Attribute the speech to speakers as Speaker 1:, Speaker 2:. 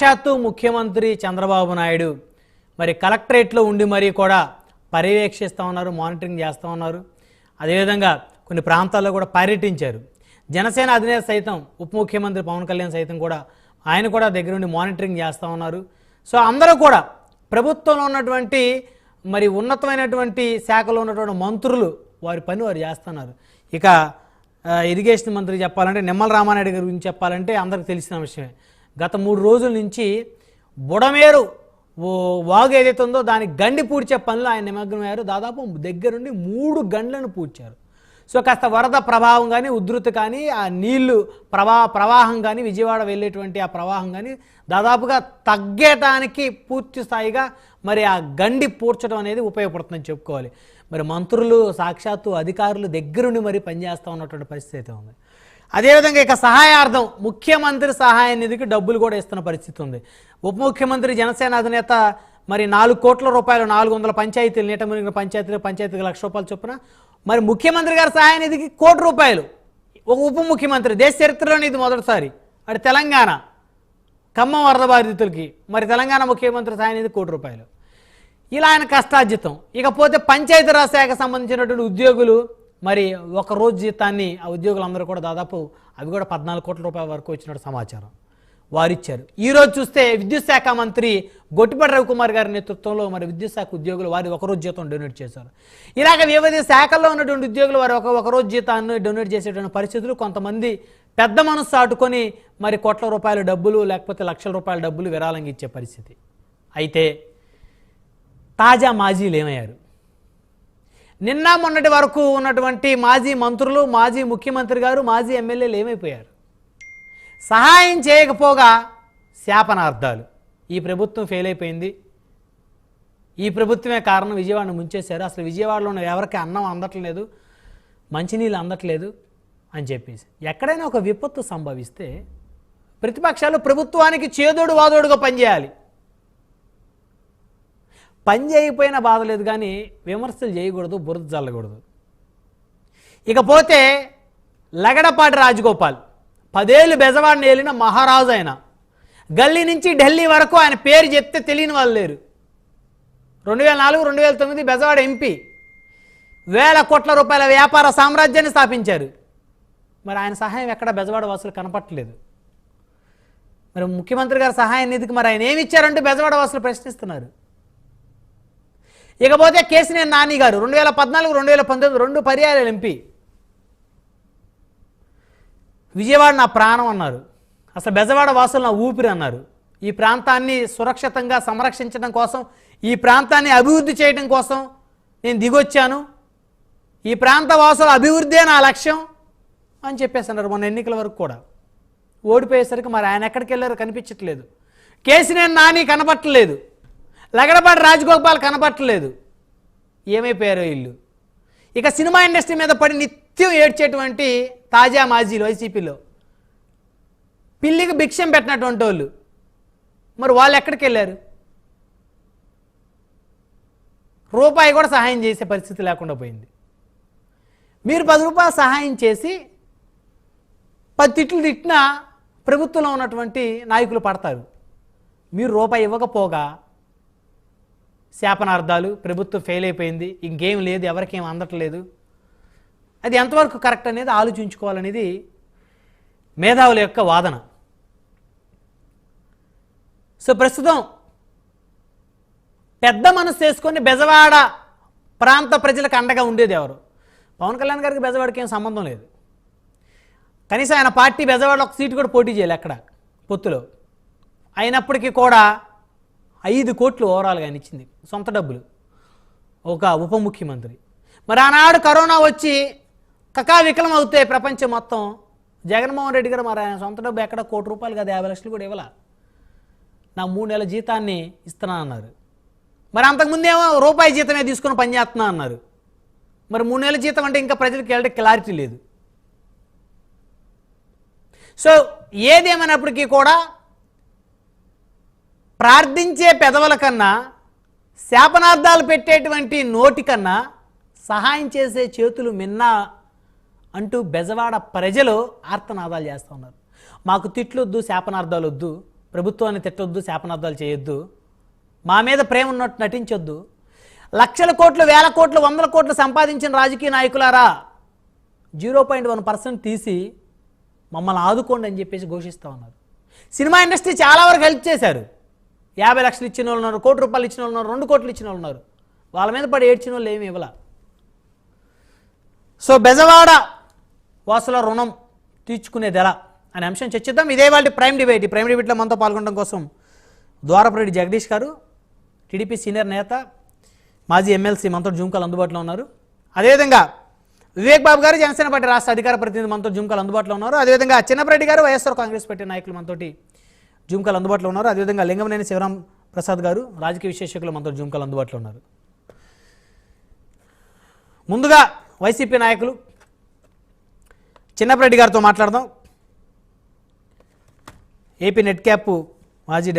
Speaker 1: సాక్షాత్తు ముఖ్యమంత్రి చంద్రబాబు నాయుడు. మరి కలెక్టరేట్లో ఉండి మరీ కూడా పర్యవేక్షిస్తూ ఉన్నారు మానిటరింగ్ చేస్తూ ఉన్నారు. అదేవిధంగా కొన్ని ప్రాంతాల్లో కూడా పర్యటించారు. జనసేన అధినేత సైతం ఉప ముఖ్యమంత్రి పవన్ కళ్యాణ్ సైతం కూడా ఆయన కూడా దగ్గరుండి మానిటరింగ్ చేస్తూ ఉన్నారు. సో అందరూ కూడా ప్రభుత్వంలో ఉన్నటువంటి మరి ఉన్నతమైనటువంటి శాఖలో ఉన్నటువంటి మంత్రులు వారి పని వారు చేస్తున్నారు. ఇక ఇరిగేషన్ మంత్రి చెప్పాలంటే నిమ్మల రామానాయుడు గారి గురించి చెప్పాలంటే అందరికి తెలిసిన విషయమే. గత మూడు రోజుల నుంచి బుడమేరు ఓ వాగు ఏదైతే ఉందో దాని గండి పూడ్చే పనులు ఆయన నిమగ్నమయ్యారు. దాదాపు దగ్గరుండి మూడు గండ్లను పూడ్చారు. సో కాస్త వరద ప్రభావం కానీ ఉధృతి కానీ ఆ నీళ్ళు ప్రవా ప్రవాహం కానీ విజయవాడ వెళ్ళేటువంటి ఆ ప్రవాహం కానీ దాదాపుగా తగ్గేటానికి పూర్తి స్థాయిగా మరి ఆ గండి పూడ్చడం అనేది ఉపయోగపడుతుందని చెప్పుకోవాలి. మరి మంత్రులు సాక్షాత్తు అధికారులు దగ్గరుండి మరి పనిచేస్తూ ఉన్నటువంటి పరిస్థితి అయితే ఉంది. అదేవిధంగా ఇక సహాయార్థం ముఖ్యమంత్రి సహాయ నిధికి డబ్బులు కూడా ఇస్తున్న పరిస్థితి ఉంది. ఉప ముఖ్యమంత్రి జనసేన అధినేత మరి నాలుగు కోట్ల రూపాయలు నాలుగు వందల పంచాయతీలు నీట మునిగిన పంచాయతీలు పంచాయతీకి లక్ష రూపాయలు చొప్పున మరి ముఖ్యమంత్రి గారి సహాయ నిధికి కోటి రూపాయలు. ఒక ఉప ముఖ్యమంత్రి దేశ చరిత్రలోనే ఇది మొదటిసారి. అటు తెలంగాణ ఖమ్మం వరద బాధితులకి మరి తెలంగాణ ముఖ్యమంత్రి సహాయ నిధి కోటి రూపాయలు. ఇలా ఆయన కష్టార్జితం. ఇకపోతే పంచాయతీరాజ్ శాఖ సంబంధించినటువంటి ఉద్యోగులు మరి ఒక రోజు జీతాన్ని ఆ ఉద్యోగులందరూ కూడా దాదాపు అవి కూడా పద్నాలుగు కోట్ల రూపాయల వరకు వచ్చినట్టు సమాచారం వారిచ్చారు. ఈ రోజు చూస్తే విద్యుత్ శాఖ మంత్రి గొట్టిపడి రవికుమార్ గారి నేతృత్వంలో మరి విద్యుత్ శాఖ ఉద్యోగులు వారి ఒక రోజు జీతం డొనేట్ చేశారు. ఇలాగ వివిధ శాఖల్లో ఉన్నటువంటి ఉద్యోగులు వారి ఒక ఒకరోజు జీతాన్ని డొనేట్ చేసేటువంటి పరిస్థితులు కొంతమంది పెద్ద మనసు ఆటుకొని మరి కోట్ల రూపాయల డబ్బులు లేకపోతే లక్షల రూపాయల డబ్బులు విరాళంగా ఇచ్చే పరిస్థితి. అయితే తాజా మాజీలు ఏమయ్యారు? నిన్న మొన్నటి వరకు ఉన్నటువంటి మాజీ మంత్రులు మాజీ ముఖ్యమంత్రి గారు మాజీ ఎమ్మెల్యేలు ఏమైపోయారు? సహాయం చేయకపోగా శాపనార్థాలు. ఈ ప్రభుత్వం ఫెయిల్ అయిపోయింది. ఈ ప్రభుత్వమే కారణం విజయవాడను ముంచేశారు. అసలు విజయవాడలో ఉన్న ఎవరికి అన్నం అందట్లేదు మంచినీళ్ళు అందట్లేదు అని చెప్పేసి. ఎక్కడైనా ఒక విపత్తు సంభవిస్తే ప్రతిపక్షాలు ప్రభుత్వానికి చేదోడు వాదోడుగా పనిచేయాలి. పని చేయకపోయినా బాధ లేదు కానీ విమర్శలు చేయకూడదు బురద చల్లకూడదు ఇకపోతే లగడపాటి రాజగోపాల్ పదేళ్ళు బెజవాడిని వెళ్ళిన మహారాజు ఆయన గల్లీ నుంచి ఢిల్లీ వరకు ఆయన పేరు చెప్తే తెలియని వాళ్ళు లేరు. రెండు వేల నాలుగు రెండు వేల తొమ్మిది బెజవాడ ఎంపీ వేల కోట్ల రూపాయల వ్యాపార సామ్రాజ్యాన్ని స్థాపించారు. మరి ఆయన సహాయం ఎక్కడ బెజవాడ వాసులు కనపట్టలేదు. మరి ముఖ్యమంత్రి గారి సహాయం నిధికి మరి ఆయన ఏమి ఇచ్చారంటూ బెజవాడ వాసులు ప్రశ్నిస్తున్నారు. ఇకపోతే కేసినేని నాని గారు రెండు వేల పద్నాలుగు రెండు వేల పంతొమ్మిది రెండు పర్యాయాలు ఎంపీ. విజయవాడ నా ప్రాణం అన్నారు. అసలు బెజవాడ వాసులు నా ఊపిరి అన్నారు. ఈ ప్రాంతాన్ని సురక్షితంగా సంరక్షించడం కోసం ఈ ప్రాంతాన్ని అభివృద్ధి చేయడం కోసం నేను దిగొచ్చాను. ఈ ప్రాంత వాసుల అభివృద్ధే నా లక్ష్యం అని చెప్పేస్తున్నారు మొన్న ఎన్నికల వరకు కూడా. ఓడిపోయేసరికి మరి ఆయన ఎక్కడికి వెళ్ళారో కనిపించట్లేదు. కేసినేని నాని కనపట్టలేదు. లగడపాటి రాజగోపాల్ కనపట్టలేదు. ఏమైపోయారో ఇల్లు. ఇక సినిమా ఇండస్ట్రీ మీద పడి నిత్యం ఏడ్చేటువంటి తాజా మాజీలు వైసీపీలో పిల్లికి భిక్షం పెట్టినటువంటి వాళ్ళు. మరి వాళ్ళు ఎక్కడికి వెళ్ళారు? రూపాయి కూడా సహాయం చేసే పరిస్థితి లేకుండా పోయింది. మీరు పది రూపాయలు సహాయం చేసి పది తిట్లు తిట్టినా ప్రభుత్వంలో ఉన్నటువంటి నాయకులు పడతారు. మీరు రూపాయి ఇవ్వకపోగా శాపనార్థాలు ప్రభుత్వం ఫెయిల్ అయిపోయింది ఇంకేం లేదు ఎవరికేం అందట్లేదు. అది ఎంతవరకు కరెక్ట్ అనేది ఆలోచించుకోవాలనేది మేధావుల యొక్క వాదన. సో ప్రస్తుతం పెద్ద మనసు చేసుకొని బెజవాడ ప్రాంత ప్రజలకు అండగా ఉండేది ఎవరు? పవన్ కళ్యాణ్ గారికి బెజవాడకి ఏం సంబంధం లేదు. కనీసం ఆయన పార్టీ బెజవాడలో ఒక సీటు కూడా పోటీ చేయాలి అక్కడ పొత్తులో. అయినప్పటికీ కూడా ఐదు కోట్లు ఓవరాల్గా ఆయన ఇచ్చింది సొంత డబ్బులు. ఒక ఉప ముఖ్యమంత్రి. మరి ఆనాడు కరోనా వచ్చి కకా వికలం అవుతాయి ప్రపంచం మొత్తం. జగన్మోహన్ రెడ్డి గారు మరి ఆయన సొంత డబ్బు ఎక్కడ కోటి రూపాయలు కదా యాభై లక్షలు కూడా ఇవ్వాల? నా మూడు నెలల జీతాన్ని ఇస్తున్నా అన్నారు. మరి అంతకుముందేమో రూపాయి జీతమే తీసుకుని పనిచేస్తున్నా అన్నారు. మరి మూడు నెలల జీతం అంటే ఇంకా ప్రజలకు వెళ్ళడానికి క్లారిటీ లేదు. సో ఏదేమైనప్పటికీ కూడా ప్రార్థించే పెదవుల కన్నా శాపనార్థాలు పెట్టేటువంటి నోటి కన్నా సహాయం చేసే చేతులు మిన్నా అంటూ బెజవాడ ప్రజలు ఆర్తనాదాలు చేస్తూ ఉన్నారు. మాకు తిట్లు వద్దు శాపనార్థాలు వద్దు ప్రభుత్వాన్ని తిట్టొద్దు శాపనార్థాలు చేయొద్దు. మా మీద ప్రేమ ఉన్నట్టు నటించొద్దు. లక్షల కోట్లు వేల కోట్లు వందల కోట్లు సంపాదించిన రాజకీయ నాయకులారా జీరో పాయింట్ వన్ పర్సెంట్ తీసి మమ్మల్ని ఆదుకోండి అని చెప్పేసి ఘోషిస్తూ ఉన్నారు. సినిమా ఇండస్ట్రీ చాలా వరకు హెల్ప్ చేశారు. యాభై లక్షలు ఇచ్చిన వాళ్ళు ఉన్నారు కోటి రూపాయలు ఇచ్చిన వాళ్ళు ఉన్నారు రెండు కోట్లు ఇచ్చిన వాళ్ళు ఉన్నారు. వాళ్ళ మీద పడి ఏడ్చిన వాళ్ళు ఏమి ఇవ్వాల. సో బెజవాడ వాసుల రుణం తీర్చుకునేది ఎలా అనే అంశం చర్చిద్దాం. ఇదే వాళ్ళ ప్రైమ్ డిబేట్. ఈ ప్రైమ్ డిబేట్లో మనతో పాల్గొనడం కోసం ద్వారపురెడ్డి జగదీష్ గారు టీడీపీ సీనియర్ నేత మాజీ ఎమ్మెల్సీ మనతో జూమ్కాలు అందుబాటులో ఉన్నారు. అదేవిధంగా వివేక్ బాబు గారు జనసేన పార్టీ రాష్ట్ర అధికార ప్రతినిధి మనతో జూమ్కాలు అందుబాటులో ఉన్నారు. అదేవిధంగా చిన్నపరెడ్డి గారు వైఎస్ఆర్ కాంగ్రెస్ పార్టీ నాయకులు మనతోటి జూమ్కాలు అందుబాటులో ఉన్నారు. అదేవిధంగా లింగమనేని శివరాం ప్రసాద్ గారు రాజకీయ విశేషకులు మనతో జూమ్కాలు అందుబాటులో ఉన్నారు. ముందుగా వైసీపీ నాయకులు చిన్నపరెడ్డి గారితో మాట్లాడదాం. ఏపీ నెట్ క్యాప్ మాజీ డైరెక్టర్